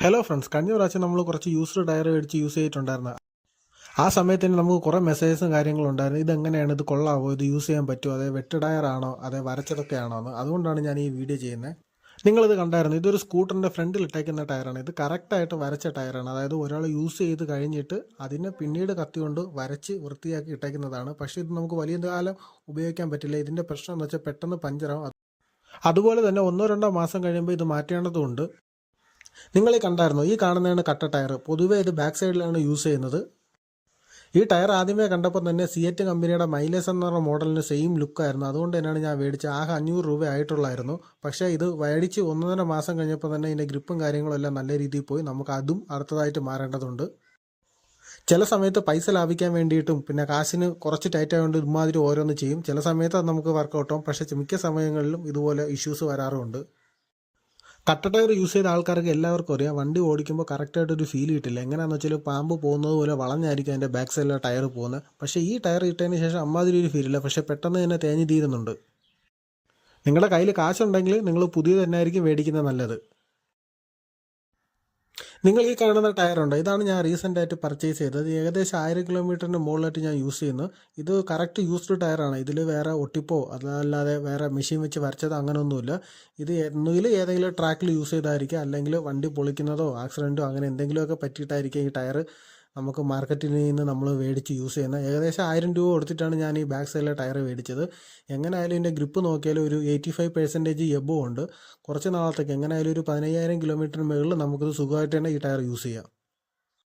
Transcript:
Hello friends കഴിഞ്ഞ പ്രാവശ്യം നമ്മൾ കുറച്ച് യൂസർ ഡയറി അടിച്ച് യൂസ് ചെയ്തിട്ടുണ്ടായിരുന്നു. ആ സമയത്ത് തന്നെ നമുക്ക് കുറേ മെസ്സേജസും കാര്യങ്ങളും ഉണ്ടായിരുന്നു. ഇതെങ്ങനെയാണ്? ഇത് കൊള്ളാവോ? ഇത് യൂസ് ചെയ്യാൻ പറ്റുമോ അതേ വെട്ട് ഡയറാണോ അതേ വരച്ചതൊക്കെ ആണോ എന്ന്. അതുകൊണ്ടാണ് ഞാൻ ഈ വീഡിയോ ചെയ്യുന്നത്. നിങ്ങളിത് കണ്ടായിരുന്നു. ഇതൊരു സ്കൂട്ടറിന്റെ ഫ്രണ്ടിൽ ഇട്ടേക്കുന്ന ടയറാണ് ഇത് കറക്റ്റായിട്ട് വരച്ച ടയറാണ് അതായത് ഒരാൾ യൂസ് ചെയ്ത് കഴിഞ്ഞിട്ട് അതിനെ പിന്നീട് കത്തിക്കൊണ്ട് വരച്ച് വൃത്തിയാക്കി ഇട്ടേക്കുന്നതാണ്. പക്ഷേ ഇത് നമുക്ക് വലിയ കാലം ഉപയോഗിക്കാൻ പറ്റില്ല. ഇതിന്റെ പ്രശ്നം എന്ന് വെച്ചാൽ പെട്ടെന്ന് പഞ്ചറാവും. അതുപോലെ തന്നെ ഒന്നോ രണ്ടോ മാസം കഴിയുമ്പോൾ ഇത് മാറ്റേണ്ടതുണ്ട്. നിങ്ങൾ കണ്ടായിരുന്നു? ഈ കാണുന്നതാണ് കട്ട ടയർ പൊതുവേ ഇത് ബാക്ക് സൈഡിലാണ് യൂസ് ചെയ്യുന്നത്. ഈ ടയർ ആദ്യമേ കണ്ടപ്പോൾ തന്നെ സിയറ്റ് കമ്പനിയുടെ മൈലേസ് എന്ന് പറഞ്ഞ മോഡലിന് സെയിം ലുക്കായിരുന്നു അതുകൊണ്ട് തന്നെയാണ് ഞാൻ മേടിച്ചത്. ആകെ അഞ്ഞൂറ് രൂപ ആയിട്ടുള്ളായിരുന്നു. പക്ഷേ ഇത് മേടിച്ച് ഒന്നര മാസം കഴിഞ്ഞപ്പോൾ തന്നെ ഇതിന്റെ ഗ്രിപ്പും കാര്യങ്ങളും എല്ലാം നല്ല രീതിയിൽ പോയി. നമുക്ക് അതും അടുത്തതായിട്ട് മാറേണ്ടതുണ്ട്. ചില സമയത്ത് പൈസ ലാഭിക്കാൻ വേണ്ടിയിട്ടും പിന്നെ കാശിന് കുറച്ച് ടൈറ്റ് ആയതുകൊണ്ട് ഇമാതിരി ഓരോന്ന് ചെയ്യും. ചില സമയത്ത് അത് നമുക്ക് വർക്കൗട്ടാവും പക്ഷേ മിക്ക സമയങ്ങളിലും ഇതുപോലെ ഇഷ്യൂസ് വരാറുമുണ്ട് കട്ട ടയർ യൂസ് ചെയ്ത ആൾക്കാർക്ക് എല്ലാവർക്കും അറിയാം. വണ്ടി ഓടിക്കുമ്പോൾ കറക്റ്റായിട്ട് ഒരു ഫീൽ കിട്ടില്ല. എങ്ങനെയാണെന്ന് വെച്ചാൽ പാമ്പ് പോകുന്നത് പോലെ വളഞ്ഞായിരിക്കും അതിന്റെ ബാക്ക് സൈഡിലെ ടയർ പോകുന്നത്. പക്ഷേ ഈ ടയർ ഇട്ടതിന് ശേഷം അമ്മാതിരി ഒരു ഫീലില്ല പക്ഷേ പെട്ടെന്ന് തന്നെ തേഞ്ഞ് തീരുന്നുണ്ട്. നിങ്ങളുടെ കയ്യിൽ കാശുണ്ടെങ്കിൽ നിങ്ങൾ പുതിയത് തന്നെ ആയിരിക്കും മേടിക്കുന്നത് നല്ലത്. നിങ്ങൾ ഈ കാണുന്ന ടയർ ടയറുണ്ട് ഇതാണ് ഞാൻ റീസെന്റ് ആയിട്ട് പർച്ചേസ് ചെയ്തത്. ഏകദേശം ആയിരം കിലോമീറ്ററിന് മുകളിലായിട്ട് ഞാൻ യൂസ് ചെയ്യുന്നു. ഇത് കറക്റ്റ് യൂസ്ഡ് ടയറാണ് ഇതിൽ വേറെ ഒട്ടിപ്പോ അതല്ലാതെ വേറെ മെഷീൻ വെച്ച് വരച്ചത് അങ്ങനെയൊന്നുമില്ല ഇത് ഒന്നുകിൽ ഏതെങ്കിലും ട്രാക്കിൽ യൂസ് ചെയ്തായിരിക്കും. അല്ലെങ്കിൽ വണ്ടി പൊളിക്കുന്നതോ ആക്സിഡന്റോ അങ്ങനെ എന്തെങ്കിലുമൊക്കെ പറ്റിയിട്ടായിരിക്കും ഈ ടയർ നമുക്ക് മാർക്കറ്റിൽ നിന്ന് നമ്മൾ മേടിച്ച് യൂസ് ചെയ്യുന്ന ഏകദേശം ആയിരം രൂപ കൊടുത്തിട്ടാണ് ഞാൻ ഈ ബാക്ക് സൈഡിലെ ടയർ മേടിച്ചത്. എങ്ങനെയായാലും ഇതിന്റെ ഗ്രിപ്പ് നോക്കിയാലും ഒരു എയ്റ്റി ഫൈവ് പെർസെന്റേജ് എബോ ഉണ്ട്. കുറച്ച് നാളത്തേക്ക് എങ്ങനെയായാലും ഒരു പതിനയ്യായിരം കിലോമീറ്ററിന് മുകളിൽ നമുക്കിത് സുഖമായിട്ട് തന്നെ ഈ ടയർ യൂസ് ചെയ്യാം.